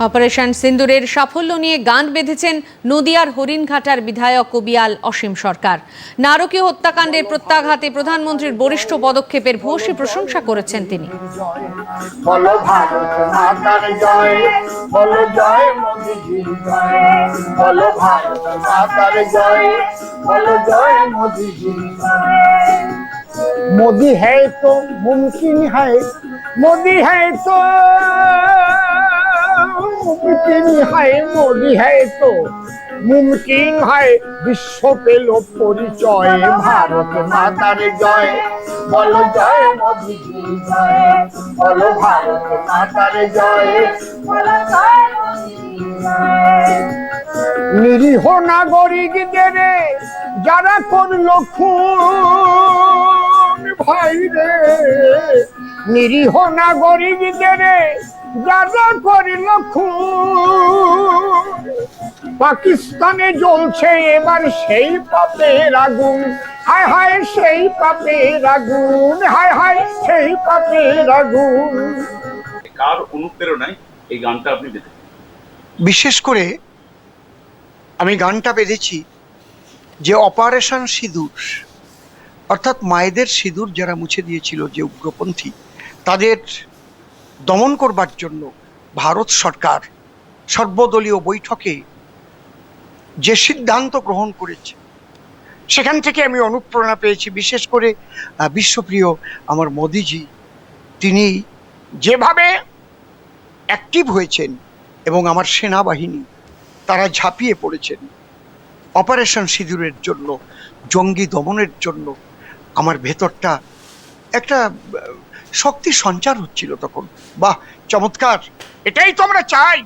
Operation সিন্দুরের সাফল্য নিয়ে গান বেঁধেছেন নদিয়ার হরিণঘাটার বিধায়ক কবিয়াল অসীম সরকার। নারকীয় হত্যাকাণ্ডের প্রত্যাঘাতে প্রধানমন্ত্রীর বরিষ্ঠ পদক্ষেপের ভূয়সী প্রশংসা করেছেন তিনি। মাতার জয়, বলো জয় মোদিজির জয়। মুমকিন হয় মরি হ্যায় তো মুমকিন হাই বিশ্ব পেল পরিচয়, ভারত মাতার জয়। বল জয় মোদি জয়, বল ভারত মাতার জয়। জয় নিরীহ নাগরিকদের, যারা করল খুন নিরীহ নাগরিকদের যারা করল পাকিস্তানে জ্বলছে এবার সেই পাপের আগুন। হায় হায় সেই পাপের আগুন। হায় হায় সেই পাপের আগুন। কার অনুপ্রেরণায় এই গানটা আপনি বেঁধেছেন বিশেষ করে আমি গানটা বেঁধেছি যে অপারেশন সিঁদুর অর্থাৎ মায়েদের সিঁদুর যারা মুছে দিয়েছিল যে উগ্রপন্থী তাদের দমন করবার জন্য ভারত সরকার সর্বদলীয় বৈঠকে যে সিদ্ধান্ত গ্রহণ করেছে, সেখান থেকে আমি অনুপ্রেরণা পেয়েছি। বিশেষ করে বিশ্বপ্রিয় আমার মোদিজি, তিনি যেভাবে অ্যাক্টিভ হয়েছেন এবং আমার সেনাবাহিনী, তারা ঝাঁপিয়ে পড়েছেন। অপারেশন সিঁদুরের জন্য, জঙ্গি দমনের জন্য আমার ভেতরটা একটা শক্তি সঞ্চার হচ্ছিল তখন। বাহ চমৎকার। এটাই তো আমরা চাই।